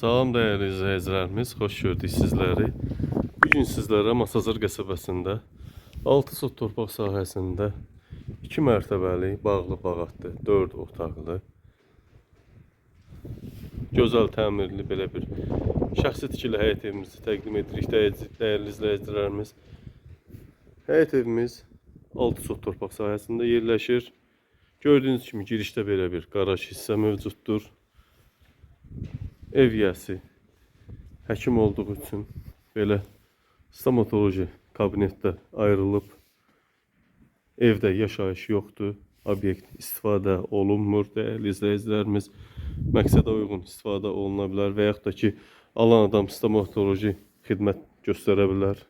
Salam değerli izləyicilərimiz, xoş gördük sizləri. Bu gün sizlərə Masazır qəsəbəsində 6 sot torpaq sahəsində 2 mərtəbəli bağlı bağatlı, 4 otaqlı gözəl təmirli belə bir şəxsi tikili həyət evimizi təqdim edirik dəyərli dəyərli izləyicilərimiz. Həyət evimiz 6 sot torpaq sahəsində yerləşir. Gördüyünüz kimi girişdə belə bir qaraj hissə mövcuddur. Ev yəsi həkim olduğu üçün belə stomatoloji kabinetdə ayrılıb evdə yaşayış yoxdur. Obyekt istifadə olunmur. Dəyərli izləyicilərimiz məqsədə uyğun istifadə oluna bilər və yaxud da ki, alan adam stomatoloji xidmət göstərə bilər.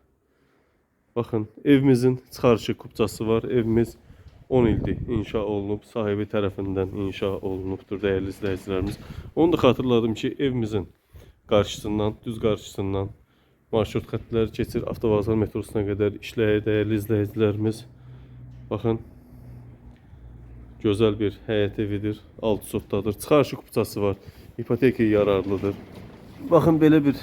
Baxın, evimizin çıxarışı kupçası var. Evimiz 10 ildir inşa olunub, sahibi tərəfindən inşa olunubdur dəyərli izləyicilərimiz. Onu da xatırladım ki, evimizin qarşısından, düz qarşısından marşrut xəttləri keçir. Avtovağzal metrosuna qədər işləyir dəyərli izləyicilərimiz. Baxın, gözəl bir həyət evidir. 6 sotdadır. Çıxarışı kupçası var. İpoteka yararlıdır. Baxın belə bir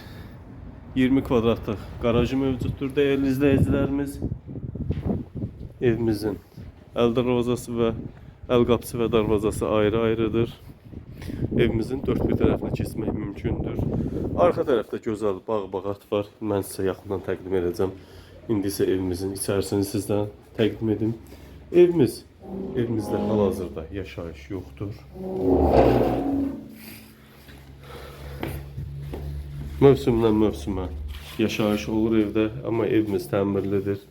20 kvadratlıq qarajı mövcuddur dəyərli izləyicilərimiz. Evimizin əl darvazası və əl qapısı və darvazası ayrı-ayrıdır. Evimizin dörd bir tərəfinə keçmək mümkündür. Arxa tərəfdə gözəl bağ-bağat var. Mən sizə yaxından təqdim edəcəm. İndi isə evimizin içərisini sizdən təqdim edim. Evimiz evimizdə hal-hazırda yaşayış yoxdur. Mövsümdən mövsümə yaşayış olur evdə, amma evimiz təmirlidir.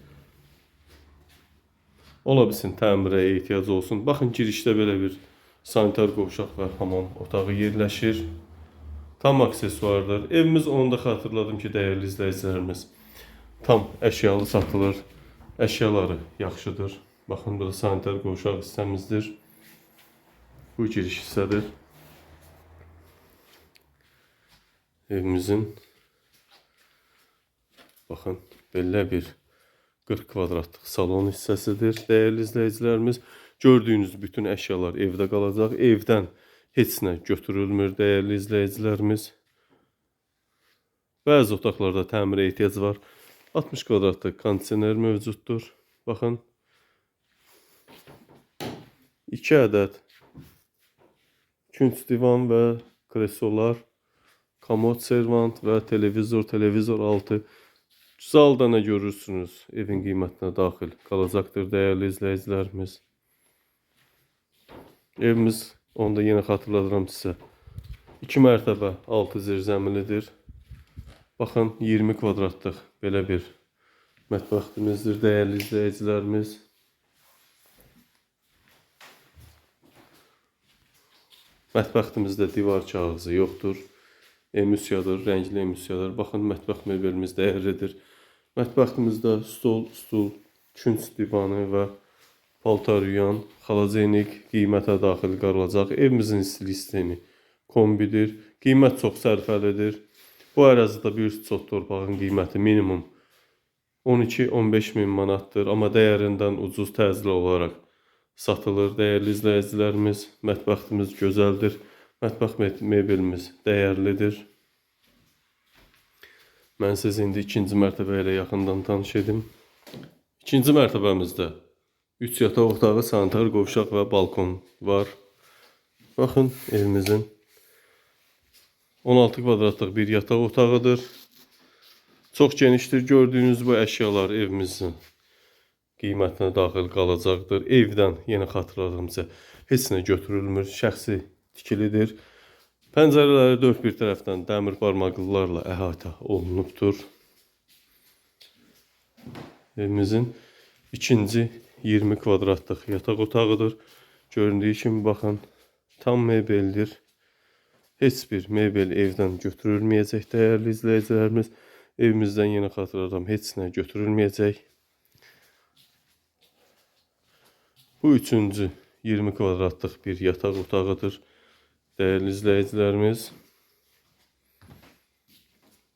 Ola bilsin təmirə ehtiyac olsun. Baxın girişdə belə bir sanitar qovşaq və hamam otağı yerləşir. Tam aksesuardır. Evimiz onu da xatırladım ki, dəyərli izləyicilərimiz, tam əşyalı satılır. Əşyaları yaxşıdır. Baxın, bu da sanitar qovşaq hissəmizdir. Bu giriş hissədir. Evimizin baxın, belə bir 40 kvadratlıq salon hissəsidir. Dəyərli izləyicilərimiz, gördüyünüz bütün əşyalar evdə qalacaq. Evdən heç nə götürülmür, dəyərli izləyicilərimiz. Bəzi otaqlarda təmirə ehtiyac var. 60 kvadratlıq kondisioner mövcuddur. Baxın. 2 ədəd künc divan və kresolar, komod servant və televizor, televizor altı Zalda nə görürsünüz? Evin qiymətinə daxil qalacaqdır dəyərli izləyicilərimiz. Evimiz, onu da yenə xatırladıram sizə. 2 mərtəbə, 6 zirzəmilidir. Baxın, 20 kvadratlıq belə bir mətbəximizdir dəyərli izləyicilərimiz. Mətbəximizdə divar kağızı yoxdur. Emüsiyadır, rəngli emüsiyalar. Baxın, mətbəx mebelimiz dəyərlidir. Mətbəximizdə stol, stul, künc divanı və paltar yuyan, xalacenik qiymətə daxil qalacaq. Evimizin istilik kombidir. Qiymət çox sərfəlidir. Bu ərazidə bir çox torpağın qiyməti minimum 12-15 min manatdır, amma dəyərindən ucuz təcili olaraq satılır. Dəyərli izləyicilərimiz, mətbəximiz gözəldir. Mətbəx me- mebelimiz dəyərlidir. Mən sizi indi ikinci mərtəbə ilə yaxından tanış edim. İkinci mərtəbəmizdə 3 yataq otağı, sanitar qovşaq və balkon var. Baxın evimizin 16 kvadratlıq bir yataq otağıdır. Çox genişdir. Gördüyünüz bu əşyalar evimizin qiymətinə daxil qalacaqdır. Evdən yenə xatırladığımca heç nə götürülmür. Şəxsi tikilidir. Pəncərələri dörd bir tərəfdən dəmir barmaqlılarla əhatə olunubdur. Evimizin ikinci 20 kvadratlıq yataq otağıdır. Göründüyü kimi baxın, tam mebeldir. Heç bir mebel evdən götürülməyəcək dəyərli izləyicilərimiz. Evimizdən yenə xatırladım, heç nə götürülməyəcək. Bu üçüncü 20 kvadratlıq bir yataq otağıdır. Dəyərli izləyicilərimiz.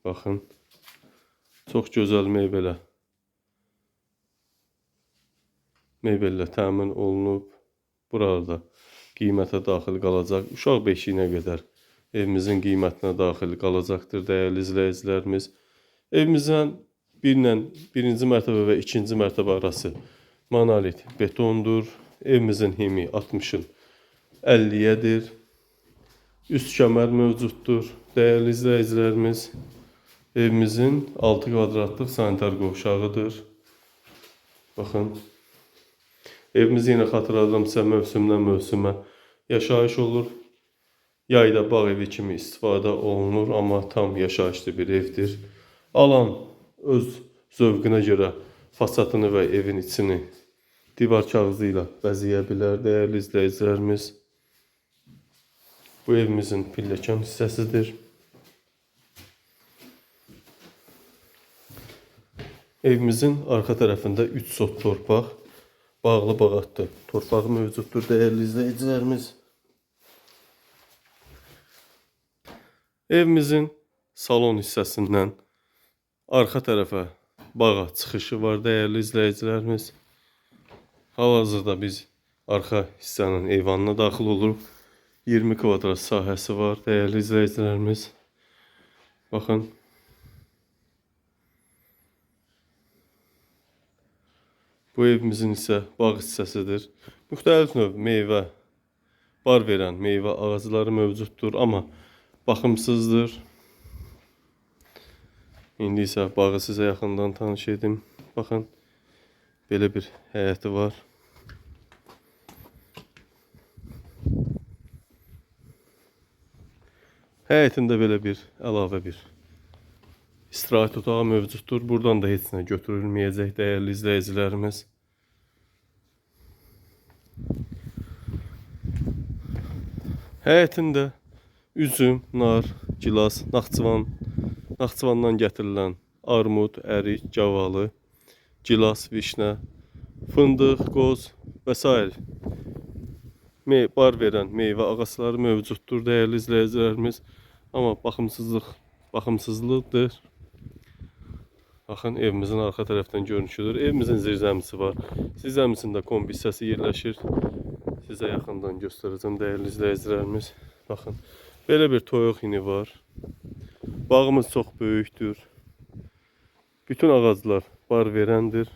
Baxın. Çox gözəl mebellə. Mebellə təmin olunub. Burada qiymətə daxil qalacaq. Uşaq beşiyinə qədər evimizin qiymətinə daxil qalacaqdır dəyərli izləyicilərimiz. Evimizdən birlə birinci mərtəbə və ikinci mərtəbə arası monolit betondur. Evimizin himi 60-ın 50-yədir. Üst kəmər mövcuddur. Dəyərli izləyicilərimiz, evimizin 6 kvadratlıq sanitar qovşağıdır. Baxın. Evimiz yenə xatırladıramsa mövsümdən mövsümə yaşayış olur. Yayda bağ evi kimi istifadə olunur, amma tam yaşayışlı bir evdir. Alan öz zövqünə görə fasadını və evin içini divar kağızı ilə bəzəyə bilər dəyərli izləyicilərimiz. Bu evimizin pilləkən hissəsidir. Evimizin arxa tərəfində 3 sot torpaq, bağlı bağatlı torpağı mövcuddur dəyərli izləyicilərimiz. Evimizin salon hissəsindən arxa tərəfə bağa çıxışı var dəyərli izləyicilərimiz. Hal-hazırda biz arxa hissənin eyvanına daxil oluruq. 20 kvadrat sahəsi var dəyərli izləyicilərimiz. Baxın. Bu evimizin isə bağ hissəsidir. Müxtəlif növ meyvə, bar verən meyvə ağacları mövcuddur, amma baxımsızdır. İndi isə bağı sizə yaxından tanış edim. Baxın, belə bir həyəti var. Həyətində belə bir əlavə bir istirahət otağı mövcuddur. Buradan da heç nə götürülməyəcək dəyərli izləyicilərimiz. Həyətində üzüm, nar, gilas, Naxçıvan, Naxçıvandan gətirilən armud, ərik, gavalı, gilas, vişnə, fındıq, qoz və s. Me bar verən meyvə ağacları mövcuddur dəyərli izləyicilərimiz. Amma baxımsızlıq, baxımsızlıqdır. Baxın evimizin arxa tərəfdən görünüşüdür. Evimizin zirzəmisi var. Zirzəmisində kombi hissəsi yerləşir. Sizə yaxından göstərəcəm dəyərli izləyicilərimiz. Baxın, belə bir toyuq ini var. Bağımız çox böyükdür. Bütün ağaclar bar verəndir.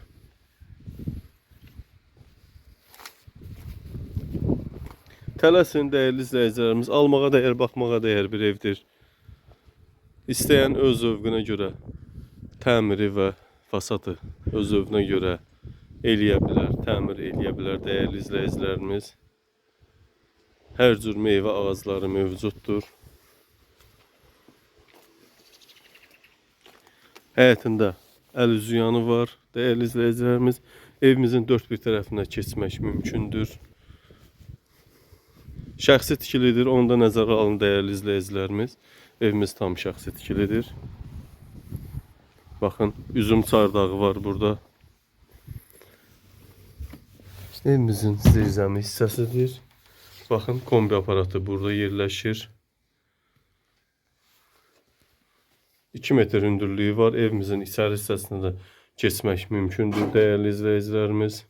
Tələsin dəyərli izləyicilərimiz, almağa dəyər, baxmağa dəyər bir evdir. İstəyən öz zövqünə görə təmiri və fasadı öz zövqünə görə eləyə bilər, təmir eləyə bilər dəyərli izləyicilərimiz. Hər cür meyvə ağacları mövcuddur. Həyətində əl üzüyanı var dəyərli izləyicilərimiz. Evimizin dörd bir tərəfinə keçmək mümkündür. Şəxsi tikilidir, onu da nəzərə alın dəyərli izləyicilərimiz. Evimiz tam şəxsi tikilidir. Baxın, üzüm çardağı var burada. Evimizin zirzəmi hissəsidir. Baxın, kombi aparatı burada yerləşir. 2 metr hündürlüyü var. Evimizin içəri hissəsinə də keçmək mümkündür dəyərli izləyicilərimiz.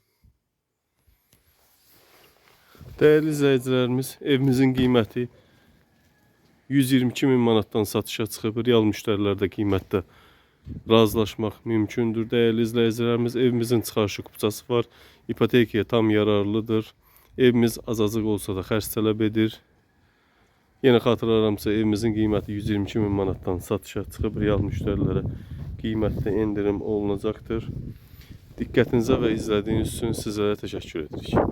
Dəyərli izləyicilərimiz, evimizin qiyməti 122 min manatdan satışa çıxıb. Real müştərilərdə qiymətdə razılaşmaq mümkündür. Dəyərli izləyicilərimiz, evimizin çıxarışı kupçası var. İpotekaya tam yararlıdır. Evimiz azacıq olsa da xərc tələb edir. Yenə xatırlaramsa, evimizin qiyməti 122 min manatdan satışa çıxıb. Real müştərilərə qiymətdə endirim olunacaqdır. Diqqətinizə və izlədiyiniz üçün sizlərə təşəkkür edirik.